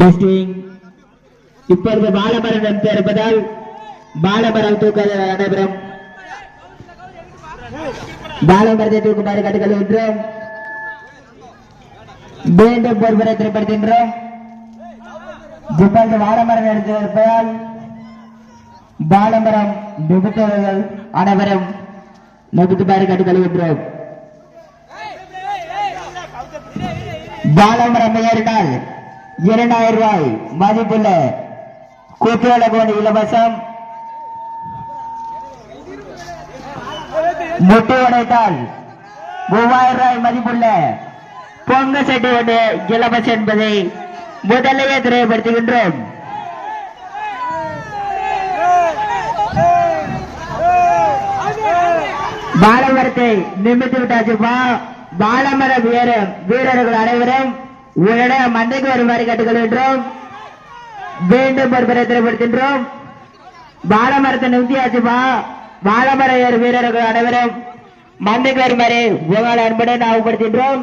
டிஸ்டிங் இப்பொழுது பாலமரம் எடுத்து இருப்பதால் பாலமரம் தூக்க நடைபெறும் பாலமரத்தை தூக்குமாறு கட்டுக்கொள்கின்றோம். மீண்டும் ஒருவரை திரைப்படுத்துகின்றோம் இப்பொழுது பாலமரம் எடுத்து இருப்பதால் பாலமரம் நிபுத்தவர்கள் அனைவரும் நிபுத்துமாறு கட்டுக்கொள்கின்றோம். பாலமரம் ஏறினால் இரண்டாயிரம் ரூபாய் மதிப்புள்ள கூட்டுவளகோடு இலவசம். முட்டி உடைத்தால் மூவாயிரம் ரூபாய் மதிப்புள்ள பொங்க சட்டி ஒன்று இலவசம் என்பதை முதலையே தெரியப்படுத்துகின்றோம் பாலமரத்தை நிமித்து விட்டாச்சுப்பா பாலமர வீர வீரர்கள் அனைவரும் உடனே மந்தைக்கு வருமாறு கேட்டுக்கொள்கின்றோம். மீண்டும் ஒரு முறை பாலமரத்தை நிறுத்தியாச்சுப்பா பாலமர வீரர்கள் அனைவரும் மந்தைக்கு வருமாறு உங்கள் அன்புடன் ஞாபகப்படுத்துகின்றோம்